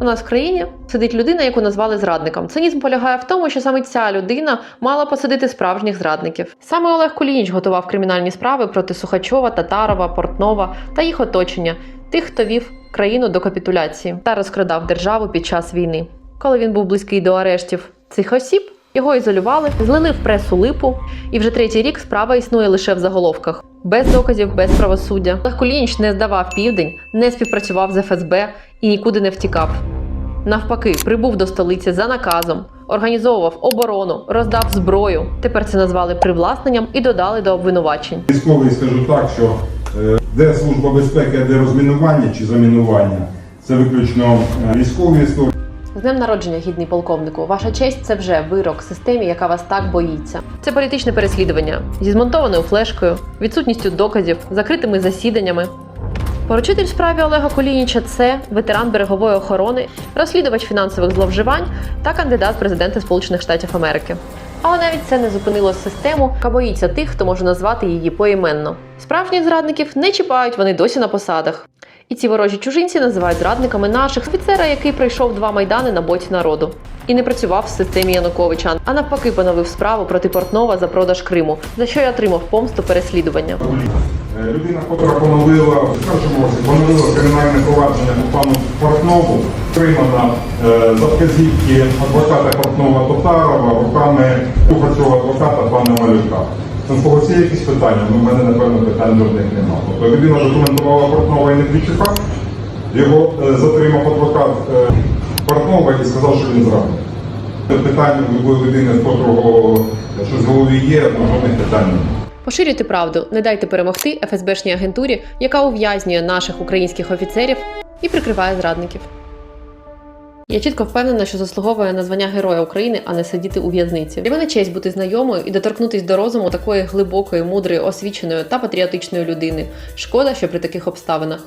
У нас в країні сидить людина, яку назвали зрадником. Цинізм полягає в тому, що саме ця людина мала посадити справжніх зрадників. Саме Олег Кулініч готував кримінальні справи проти Сухачова, Татарова, Портнова та їх оточення, тих, хто вів країну до капітуляції та розкрадав державу під час війни. Коли він був близький до арештів цих осіб, його ізолювали, злили в пресу липу, і вже третій рік справа існує лише в заголовках. Без доказів, без правосуддя. Олег Кулініч не здавав південь, не співпрацював з ФСБ і нікуди не втікав. Навпаки, прибув до столиці за наказом, організовував оборону, роздав зброю. Тепер це назвали привласненням і додали до обвинувачень. Військовий скажу так, що е, де служба безпеки, а де розмінування чи замінування, це виключно е, військові історії. З днем народження, гідний полковнику. Ваша честь це вже вирок системі, яка вас так боїться. Це політичне переслідування зі змонтованою флешкою, відсутністю доказів, закритими засіданнями. Поручитель в справі Олега Колініча це ветеран берегової охорони, розслідувач фінансових зловживань та кандидат в президенти Сполучених Штатів Америки. Але навіть це не зупинило систему, яка боїться тих, хто може назвати її поіменно. Справжніх зрадників не чіпають, вони досі на посадах. І ці ворожі чужинці називають зрадниками наших офіцера, який пройшов два майдани на боці народу. І не працював в системі Януковича, а навпаки поновив справу проти Портнова за продаж Криму, за що й отримав помсту переслідування. Е, Людина, котра поновила в першому році поновила кримінальне провадження по пану Портнову, отримана е, за вказівки адвоката Портнова Тотарова руками цього адвоката пана Малюка. Це з є якісь питання? Ну, в мене, напевно, питань жодних немає. Тобто людина документувала Портнова і не Твічука, його е, затримав адвокат е, Портнова і сказав, що він зрадник. Питання любої людини, з котрого щось в голові є, ну, жодних питань немає. Поширюйте правду, не дайте перемогти ФСБшній агентурі, яка ув'язнює наших українських офіцерів і прикриває зрадників. Я чітко впевнена, що заслуговує на звання Героя України, а не сидіти у в'язниці. Для мене честь бути знайомою і доторкнутись до розуму такої глибокої, мудрої, освіченої та патріотичної людини. Шкода, що при таких обставинах.